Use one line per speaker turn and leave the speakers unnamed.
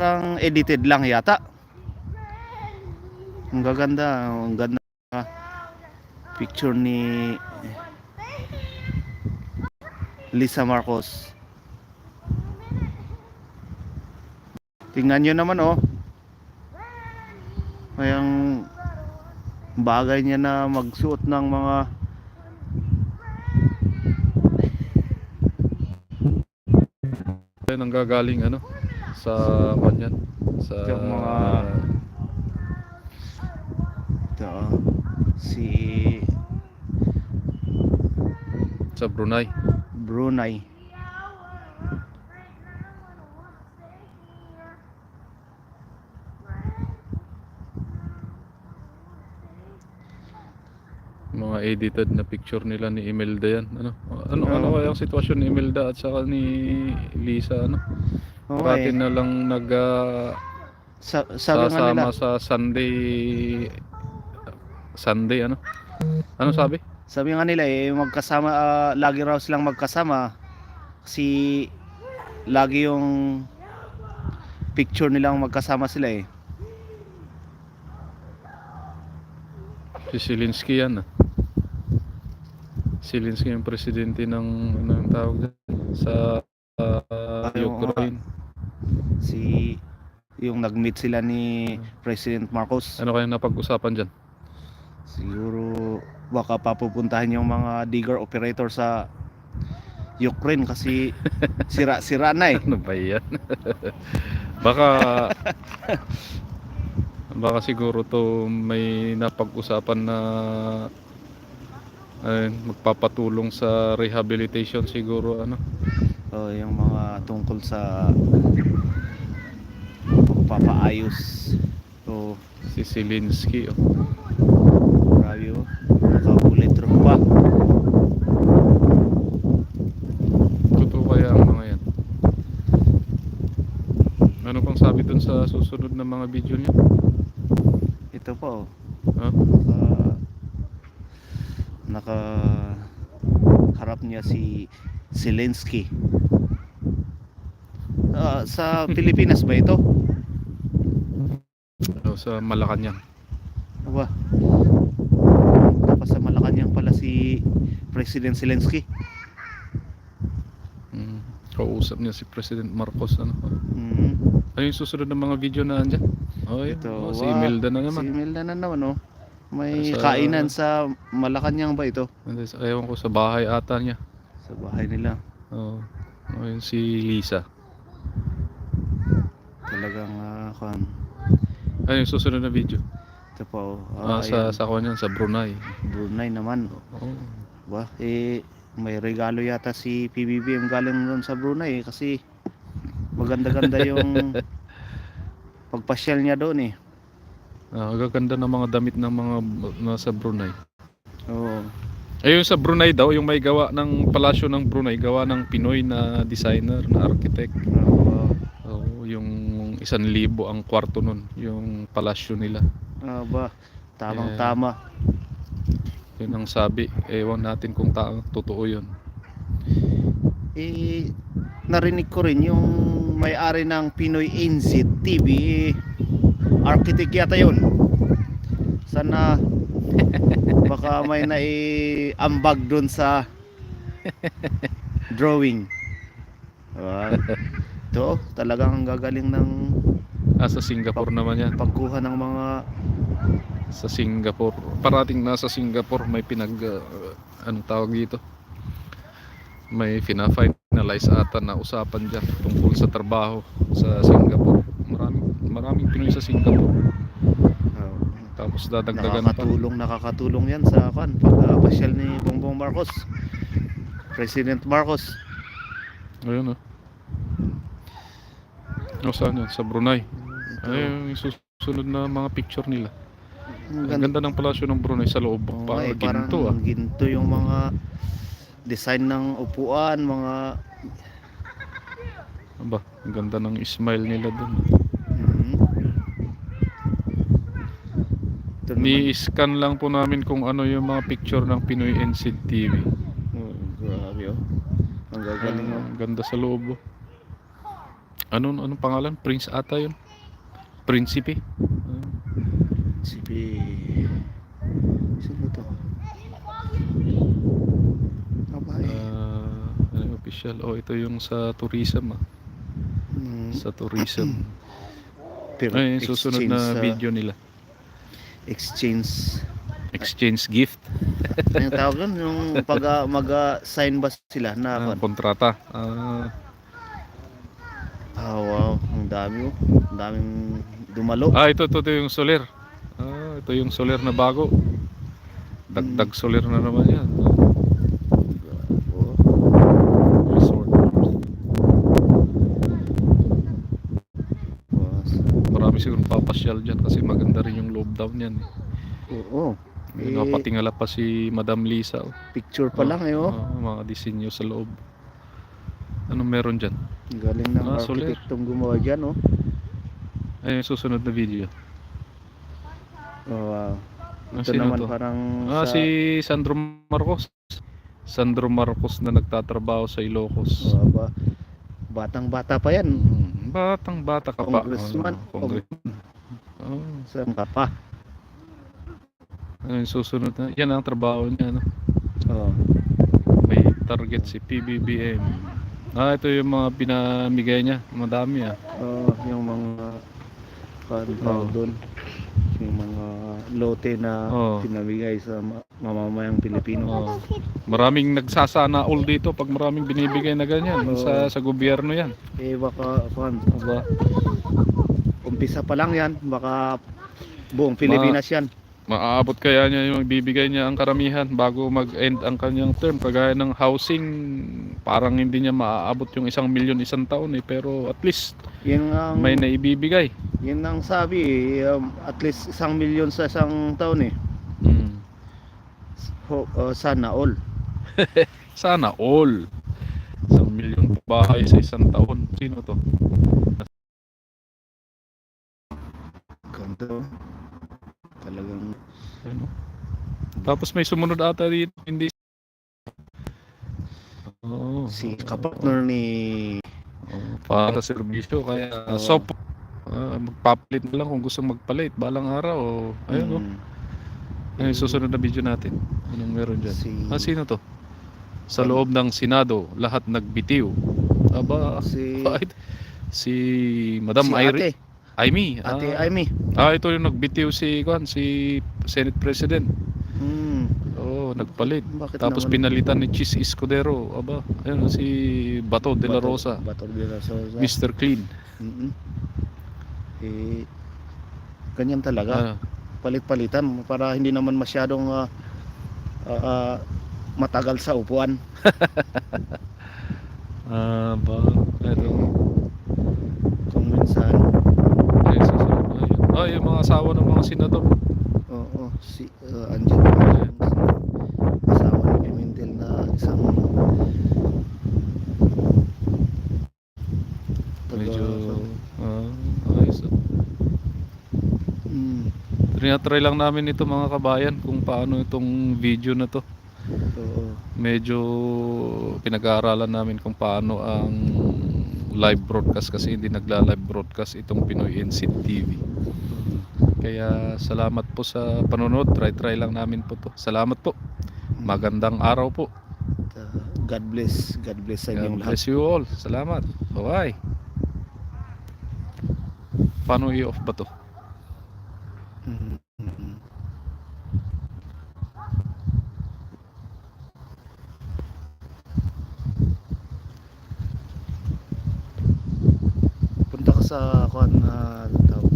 Parang edited lang yata. Ang gaganda, ang ganda picture ni Lisa Marcos. Tingnan nyo naman oh. Mayang bagay niya na magsuot ng mga
Yan ang gagaling ano sa kanyan sa
Yung mga- ito, si
sa Brunei.
Brunei.
Mga edited na picture nila ni Imelda yan. Ano? Ano, ano kaya ang sitwasyon ni Imelda at saka ni Lisa ano?
Oo,
Parati
eh.
na lang nag ah,
Sa, sabi nga nila,
sasama sa Sunday Sunday ano? Ano sabi?
sabi nga nila eh magkasama ah, lagi raw silang magkasama kasi lagi yung picture nilang magkasama sila eh.
Si Zelensky yan ah. Zelensky yung presidente ng ano yung tawag dyan? sa ah,
Ay, oo nga.
Ukraine.
Si yung nag-meet sila ni President Marcos.
Ano kayang napag-usapan dyan?
Siguro baka papupuntahan yung mga digger operator sa Ukraine kasi sira-sira na eh.
Ano ba yan? baka baka siguro to may napag-usapan na ayun, magpapatulong sa rehabilitation siguro ano.
Oh, yung mga tungkol sa pagpapaayos. So,
Si Zelensky oh.
grabe oh. Nakahuli pa.
Totoo kaya ang mga yan. Ano pang sabi dun sa susunod na mga video niya?
Ito pa oh.
Ha?
Naka naka harap niya si Zelensky. Ah, sa Pilipinas ba ito?
Sa Malacanang.
Aba. Tapos sa Malacanang pala si President Zelensky.
Mm, kausap niya si President Marcos ano.
Mhm.
Ano yung susunod na mga video na andyan? Oh, yun.
Ito,
Oh, si. Imelda na
Si
naman.
Imelda na naman oh. May
Sa-
kainan sa Malacanang ba ito?
Ewan ko sa bahay ata niya.
Sa bahay nila.
Oh, oh yun si Lisa.
Talagang ah, kan.
Ano yung susunod na video?
Ito pa oh.
Ah, sa
ayan.
sa kanyan, sa Brunei.
Brunei naman.
Oh,
Ba, eh may regalo yata si PBBM galing doon sa Brunei eh, kasi maganda-ganda yung pagpasyal niya doon eh.
ah, gaganda ng mga damit ng mga nasa Brunei.
Oo.
Eh yung sa Brunei daw, yung may gawa ng palasyo ng Brunei, gawa ng Pinoy na designer, na architect.
Oo.
Isang libo ang kwarto nun, yung palasyo nila.
Ah, ba, tamang-tama.
Yun ang sabi. Ewan natin kung ta totoo yun.
Eh narinig ko rin yung may-ari ng Pinoy NZ TV eh, architect yata yun. Sana baka may naiambag doon sa drawing. Ah, ito, talagang ang gagaling ng
Ah, sa Singapore naman yan.
pagkuha ng mga
Sa Singapore. Parating nasa Singapore may pinag... uh, anong tawag dito? May fina-finalize ata na usapan dyan tungkol sa trabaho sa Singapore. Maraming, maraming Pinoy sa Singapore.
ah,
Tapos dadagdagan pa.
nakakatulong nakakatulong yan sa kan pagpasyal ni Bongbong Marcos. President Marcos.
Ayun oh. O saan yun? Sa Brunei.
Ito.
Ayun yung susunod na mga picture nila.
Ang
Ang ganda ng palasyo ng Brunei sa loob.
Oo nga eh, parang
ginto ah.
ginto yung mga design ng upuan, mga
Aba, ang ganda ng smile nila dun.
Mhm. Ito naman,
Ni-scan lang po namin kung ano yung mga picture ng Pinoy NCD TV.
oh, grabe oh. Ang gagaling oh.
Ang ganda sa loob. oh. Anong, anong pangalan? Prince ata yun? Prinsipe? Ah,
Si P... Sino to? Abay.
ah, ano yung official? Oh, ito yung sa tourism ah.
Mm,
Sa tourism.
pero
Ay, yung susunod na
ah,
video nila.
Exchange.
Exchange gift.
Ano yung tawag doon? Yung pag ah, mag-sign ba sila na
Ah,
kon?
kontrata. Ah,
Ah, wow. Ang dami oh. Ang daming dumalo.
ah, ito, ito, ito yung soler. Ah, ito yung soler na bago. Dagdag soler na naman yan.
Oh.
Resort. Marami siguro papasyal dyan kasi maganda rin yung loob down yan.
Oo. Eh,
napatingala pa si Madam Lisa. Oh.
Picture pa lang eh oh.
Ah, mga disenyo sa loob. Ano meron dyan?
Galing ng
Ah,
architectong gumawa dyan oh.
Ay, yung susunod na video.
Oh, wow.
Ah,
Ito naman
to?
parang
Ah,
sa...
si Sandro Marcos. Sandro Marcos na nagtatrabaho sa Ilocos.
Oh, aba. Batang-bata pa yan.
Mm, Batang bata ka pa.
Congressman.
Ah, congressman. Oh,
Saan ka pa?
ano yung susunod na? Yan ang trabaho niya. Ano?
Oh.
May target si PBBM. Ah, ito yung mga pinamigay niya. Madami ah.
Oh, yung mga kan
Oh.
doon. Yung mga lote na
Oh.
pinamigay sa ma- mamamayang Pilipino.
Oh. Maraming nagsasana all dito pag maraming binibigay na ganyan
Oo.
sa sa gobyerno yan.
Eh baka kan,
Aba,
umpisa pa lang yan, baka buong Pilipinas yan.
Maaabot kaya niya yung bibigay niya ang karamihan bago mag-end ang kanyang term. Kagaya ng housing, parang hindi niya maaabot yung isang milyon isang taon eh. Pero at least
Yun ang
may naibibigay.
yun ang sabi eh, um, at least isang milyon sa isang taon eh.
Mm.
Ho, uh, sana all.
Sana all. Isang milyon bahay sa isang taon. Sino to?
Ganto. Talagang
Ano? Tapos may sumunod ata dito. Hindi. Oo.
si kapatner ni
Oo, para serbisyo kaya
Oo.
so ah, magpapalit na lang kung gusto magpalit balang araw o ayun oh.
mm,
Ano yung susunod na video natin? Anong meron dyan?
si
Ah, sino to? Sa loob ng Senado, lahat nagbitiw. Aba,
si
bakit? Si Madam
si
Iri,
ate,
Amy.
ate
ah,
Amy.
ah, ito yung nagbitiw si, Kwan, si Senate President.
Mm,
Oo, nagpalit.
bakit
Tapos
naman
pinalitan ni Chis Escudero. Aba, ayun si Bato de la Rosa.
Bato de la Rosa.
Mr. Clean.
Mm-mm. Eh, ganyan talaga.
Ah,
Palit-palitan para hindi naman masyadong ah, ah, ah, matagal sa upuan.
ah, ba? Ito.
Kung minsan,
Ay. Ayun. Ah, yung mga asawa ng mga senador.
Si uh, pa yung asawa ni Pimentel na isang
Medyo ah, ayos. ah.
Mm,
Tinatry lang namin ito mga kabayan kung paano itong video na to.
oo.
Medyo pinag-aaralan namin kung paano ang live broadcast kasi hindi nagla-live broadcast itong Pinoy NCT TV. Kaya salamat po sa panonood. Try-try lang namin po to. Salamat po. Magandang araw po.
Uh, God bless. God bless sa inyong
God
lahat.
bless you all. Salamat. Bye. Paano i-off ba to?
Mm, mm. Punta ka sa kuan na tawag